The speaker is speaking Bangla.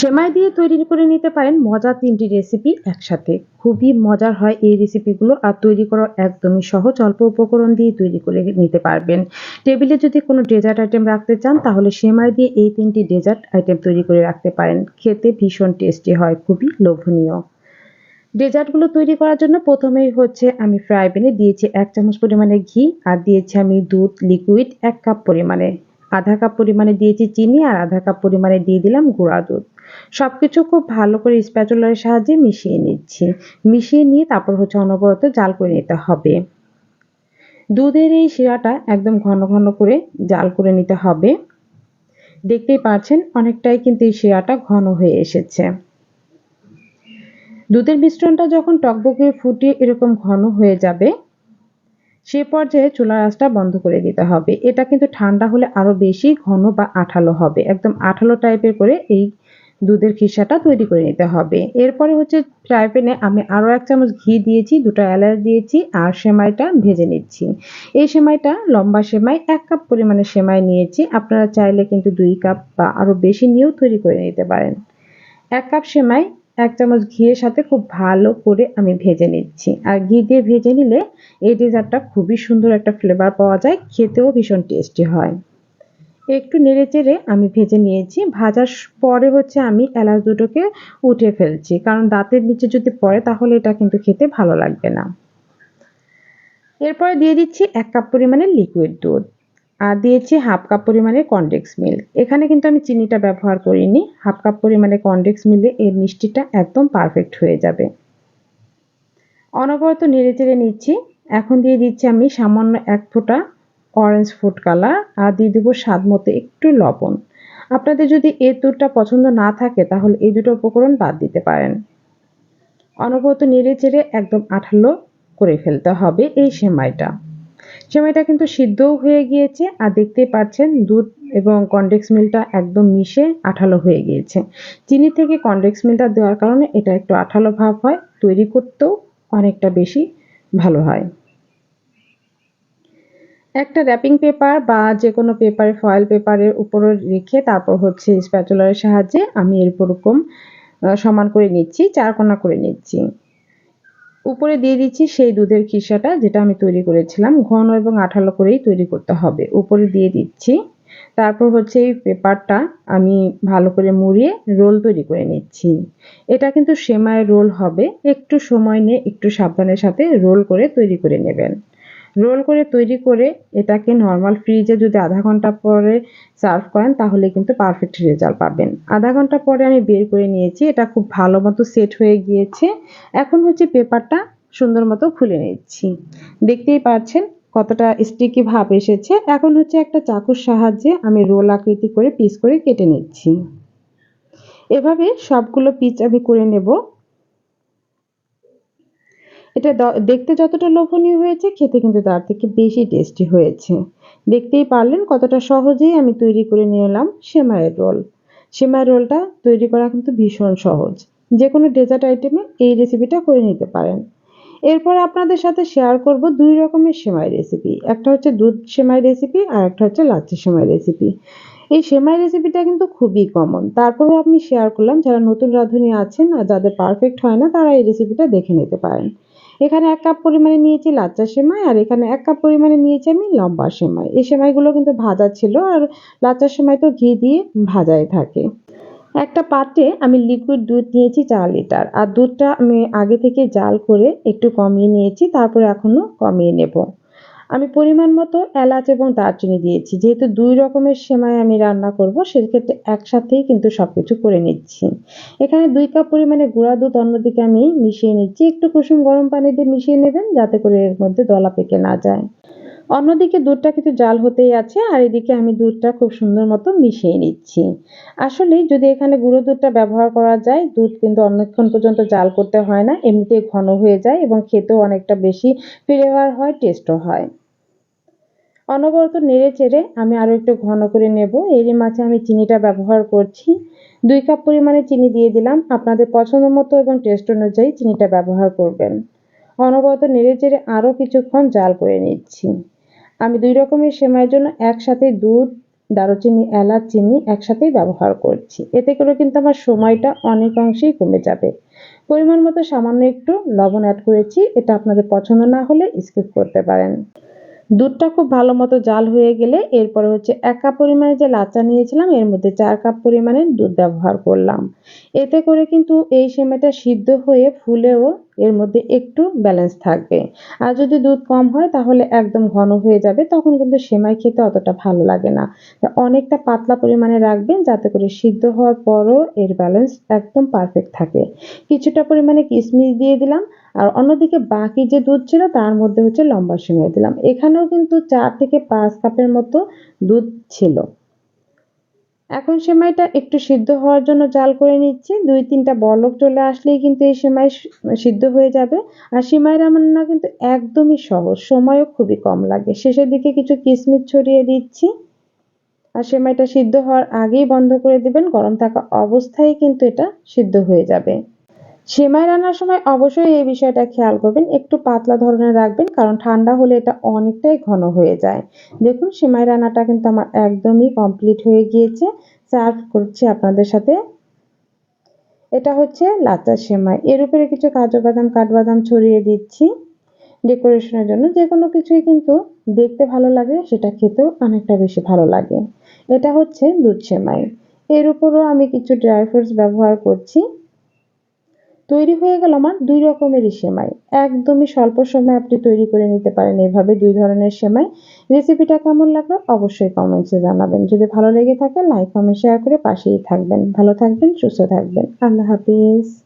সেমাই দিয়ে তৈরি করে নিতে পারেন মজার তিনটি রেসিপি একসাথে। খুবই মজার হয় এই রেসিপিগুলো আর তৈরি করা একদমই সহজ অল্প উপকরণ দিয়ে তৈরি করে নিতে পারবেন। টেবিলে যদি কোনো ডেজার্ট আইটেম রাখতে চান তাহলে সেমাই দিয়ে এই তিনটি ডেজার্ট আইটেম তৈরি করে রাখতে পারেন। খেতে ভীষণ টেস্টি হয়, খুবই লোভনীয়। ডেজার্টগুলো তৈরি করার জন্য প্রথমেই হচ্ছে আমি ফ্রাই প্যানে দিয়েছি এক চামচ পরিমাণে ঘি আর দিয়েছি আমি দুধ লিকুইড এক কাপ পরিমাণে। আধা কাপ পরিমাণে দিয়েছি চিনি আর আধা কাপ পরিমাণে দিয়ে দিলাম গুঁড়া দুধ। সব কিছু খুব ভালো করে স্প্যাচুলারের সাহায্যে মিশিয়ে নিচ্ছি। মিশিয়ে নিয়ে তারপর হচ্ছে অনবরত জাল করে নিতে হবে। দুধের এই শিরাটা একদম ঘন ঘন করে জাল করে নিতে হবে। দেখতেই পাচ্ছেন অনেকটাই কিন্তু এই শিরাটা ঘন হয়ে এসেছে। দুধের মিশ্রণটা যখন টকবকে ফুটিয়ে এরকম ঘন হয়ে যাবে সে পর্যায়ে চুলার আঁচটা বন্ধ করে দিতে হবে। এটা কিন্তু ঠান্ডা হলে আরও বেশি ঘন বা আঠালো হবে। একদম আঠালো টাইপের করে এই দুধের খিসাটা তৈরি করে নিতে হবে। এরপরে হচ্ছে ফ্রাই প্যানে আমি আরও এক চামচ ঘি দিয়েছি, দুটো এলাচ দিয়েছি আর সেমাইটা ভেজে নিচ্ছি। এই সেমাইটা লম্বা সেমাই, এক কাপ পরিমাণে সেমাই নিয়েছি। আপনারা চাইলে কিন্তু দুই কাপ বা আরও বেশি নিয়েও তৈরি করে নিতে পারেন। এক কাপ সেমাই এক চামচ ঘিয়ের সাথে খুব ভালো করে আমি ভেজে নিচ্ছি। আর ঘি দিয়ে ভেজে নিলে এই ডেজার্টটা খুবই সুন্দর একটা ফ্লেভার পাওয়া যায়, খেতেও ভীষণ টেস্টি হয়। একটু নেড়ে চেড়ে আমি ভেজে নিয়েছি, ভাজার পরে হচ্ছে আমি এলাচ দুটোকে উঠে ফেলছি, কারণ দাঁতের নিচে যদি পড়ে তাহলে এটা কিন্তু খেতে ভালো লাগবে না। এরপরে দিয়ে দিচ্ছি এক কাপ পরিমাণে লিকুইড দুধ। আর দিয়েছি হাফ কাপ পরিমাণে কনডেক্স মিল্ক। এখানে কিন্তু আমি চিনিটা ব্যবহার করিনি। হাফ কাপ পরিমাণে কনডেক্স মিলে এর মিষ্টিটা একদম পারফেক্ট হয়ে যাবে। অনবরত নেড়ে চেড়ে নিচ্ছি। এখন দিয়ে দিচ্ছি আমি সামান্য এক ফোঁটা অরেঞ্জ ফুড কালার আর দিয়ে দেবো স্বাদ মতো একটু লবণ। আপনাদের যদি এই দুধটা পছন্দ না থাকে, তাহলে এই দুটো উপকরণ বাদ দিতে পারেন। অনবরত নেড়ে চেড়ে একদম আঠালো করে ফেলতে হবে এই সেমাইটা। সেমাইটা কিন্তু সিদ্ধও হয়ে গিয়েছে আর দেখতেই পাচ্ছেন দুধ এবং কনডেক্স মিলটা একদম মিশে আঠালো হয়ে গিয়েছে। চিনি থেকে কনডেক্স মিলটা দেওয়ার কারণে এটা একটু আঠালো ভাব হয়, তৈরি করতেও অনেকটা বেশি ভালো হয়। একটা র্যাপিং পেপার বা যে কোনো পেপারে ফয়েল পেপারের উপরে রেখে তারপর হচ্ছে স্প্যাচুলারের সাহায্যে আমি এরকম সমান করে নিচ্ছি চারকোনা করে নিচ্ছি। উপরে দিয়ে দিচ্ছি সেই দুধের খিসাটা, যেটা আমি তৈরি করেছিলাম। ঘন এবং আঠালো করেই তৈরি করতে হবে। উপরে দিয়ে দিচ্ছি। তারপর হচ্ছে এই পেপারটা আমি ভালো করে মুড়িয়ে রোল তৈরি করে নিচ্ছি। এটা কিন্তু সেমাই রোল হবে। একটু সময় নিয়ে একটু সাবধানের সাথে রোল করে তৈরি করে নেবেন। রোল করে তৈরি করে এটাকে নর্মাল ফ্রিজে যদি আধা ঘণ্টা পরে সার্ভ করেন, তাহলে কিন্তু পারফেক্ট রেজাল্ট পাবেন। আধা ঘণ্টা পরে আমি বের করে নিয়েছি, এটা খুব ভালো মতো সেট হয়ে গিয়েছে। এখন হচ্ছে পেপারটা সুন্দর মতো খুলে নিচ্ছি। দেখতেই পাচ্ছেন কতটা স্টিকি ভাব এসেছে। এখন হচ্ছে একটা চাকুর সাহায্যে আমি রোল আকৃতি করে পিস করে কেটে নিচ্ছি। এভাবে সবগুলো পিস আমি করে নেব। এটা দেখতে যতটা লোভনীয় হয়েছে, খেতে কিন্তু তার থেকে বেশি টেস্টি হয়েছে। দেখতেই পারলেন কতটা সহজেই আমি তৈরি করে নিয়ে এলাম সেমাইয়ের রোল। সেমাইয়ের রোলটা তৈরি করা কিন্তু ভীষণ সহজ। যে কোনো ডেজার্ট আইটেমে এই রেসিপিটা করে নিতে পারেন। এরপর আপনাদের সাথে শেয়ার করব দুই রকমের সেমাই রেসিপি একটা হচ্ছে দুধ সেমাই রেসিপি আর একটা হচ্ছে লাচ্ছি সেমাই রেসিপি এই সেমাই রেসিপিটা কিন্তু খুবই কমন তারপরেও আমি শেয়ার করলাম, যারা নতুন রাঁধুনি আছেন আর যাদের পারফেক্ট হয় না, তারা এই রেসিপিটা দেখে নিতে পারেন। এখানে এক কাপ পরিমাণে নিয়েছি লাচ্চা সেমাই, আর এখানে এক কাপ পরিমাণে নিয়েছি আমি লম্বা সেমাই। এই সেমাইগুলো কিন্তু ভাজা ছিল, আর লাচ্চা সেমাই তো ঘি দিয়ে ভাজাই থাকে। একটা পাত্রে আমি লিকুইড দুধ নিয়েছি চার লিটার, আর দুধটা আমি আগে থেকে জাল করে একটু কমিয়ে নিয়েছি, তারপরে এখনও কমিয়ে নেব। আমি পরিমাণ মতো এলাচ এবং দারচিনি দিয়েছি। যেহেতু দুই রকমের সেমাই আমি রান্না করব, সেক্ষেত্রে একসাথেই কিন্তু সব কিছু করে নিচ্ছি। এখানে দুই কাপ পরিমাণে গুঁড়া দুধ অন্যদিকে আমি মিশিয়ে নিচ্ছি। একটু কুসুম গরম পানি দিয়ে মিশিয়ে নেবেন, যাতে করে এর মধ্যে দলা পেকে না যায়। অন্যদিকে দুধটা কিন্তু জাল হতেই আছে, আর এদিকে আমি দুধটা খুব সুন্দর মতো মিশিয়ে নিচ্ছি। আসলে যদি এখানে গুঁড়ো দুধটা ব্যবহার করা যায়, দুধ কিন্তু অনেকক্ষণ পর্যন্ত জাল করতে হয় না, এমনিতেই ঘন হয়ে যায় এবং খেতেও অনেকটা বেশি ফ্লেভার হয়, টেস্টও হয়। অনবরত নেড়ে চেড়ে আমি আরও একটু ঘন করে নেব। এরই মাঝে আমি চিনিটা ব্যবহার করছি। দুই কাপ পরিমাণে চিনি দিয়ে দিলাম। আপনাদের পছন্দ মতো এবং টেস্ট অনুযায়ী চিনিটা ব্যবহার করবেন। অনবরত নেড়ে চেড়ে আরও কিছুক্ষণ জাল করে নিচ্ছি। আমি দুই রকমের সেমাইয়ের জন্য একসাথে দুধ, দারুচিনি, এলাচ, চিনি একসাথেই ব্যবহার করছি। এতে করে কিন্তু আমার সময়টা অনেকাংশেই কমে যাবে। পরিমাণ মতো সামান্য একটু লবণ অ্যাড করেছি। এটা আপনাদের পছন্দ না হলে স্কিপ করতে পারেন। দুধটা খুব ভালো মতো জাল হয়ে গেলে এরপরে হচ্ছে এক কাপ পরিমাণে যে লাচা নিয়েছিলাম, এর মধ্যে চার কাপ পরিমাণে দুধ ব্যবহার করলাম। এতে করে কিন্তু এই সেমাইটা সিদ্ধ হয়ে ফুলেও এর মধ্যে একটু ব্যালেন্স থাকবে। আর যদি দুধ কম হয় তাহলে একদম ঘন হয়ে যাবে, তখন কিন্তু সেমাই খেতে অতটা ভালো লাগে না। অনেকটা পাতলা পরিমাণে রাখবেন যাতে করে সিদ্ধ হওয়ার পরও এর ব্যালেন্স একদম পারফেক্ট থাকে। কিছুটা পরিমাণে কিশমিশ দিয়ে দিলাম আর অন্যদিকে বাকি যে দুধ ছিল, তার মধ্যে হচ্ছে লম্বা সেমাই দিলাম। এখানেও কিন্তু চার থেকে পাঁচ কাপের মতো দুধ ছিল। এখন সেমাইটা একটু সিদ্ধ হওয়ার জন্য জাল করে নিচ্ছি। দুই তিনটা বলক চলে আসলেই কিন্তু এই সেমাই সিদ্ধ হয়ে যাবে। আর সেমাই রান্না কিন্তু একদমই সহজ, সময়ও খুবই কম লাগে। শেষের দিকে কিছু কিশমিশ ছড়িয়ে দিচ্ছি। আর সেমাইটা সিদ্ধ হওয়ার আগেই বন্ধ করে দিবেন। গরম থাকা অবস্থায় কিন্তু এটা সিদ্ধ হয়ে যাবে। সেমাই রান্নার সময় অবশ্যই এই বিষয়টা খেয়াল করবেন, একটু পাতলা ধরনের রাখবেন, কারণ ঠান্ডা হলে এটা অনেকটাই ঘন হয়ে যায়। দেখুন সেমাই রান্নাটা কিন্তু আমার একদমই কমপ্লিট হয়ে গিয়েছে। সার্ভ করছি আপনাদের সাথে। এটা হচ্ছে লাচা সেমাই। এর উপরে কিছু কাজু বাদাম, কাঠবাদাম ছড়িয়ে দিচ্ছি ডেকোরেশনের জন্য। যে কোনো কিছুই কিন্তু দেখতে ভালো লাগে, সেটা খেতেও অনেকটা বেশি ভালো লাগে। এটা হচ্ছে দুধ সেমাই। এর উপরও আমি কিছু ড্রাই ফ্রুটস ব্যবহার করছি। তৈরি হয়ে গেল আমার দুই রকমেরই সেমাই। একদমই স্বল্প সময়ে আপনি তৈরি করে নিতে পারেন এভাবে দুই ধরনের সেমাই। রেসিপিটা কেমন লাগল অবশ্যই কমেন্টসে জানাবেন। যদি ভালো লেগে থাকে লাইক কমেন্ট শেয়ার করে পাশেই থাকবেন। ভালো থাকবেন, সুস্থ থাকবেন। আল্লাহ হাফিজ।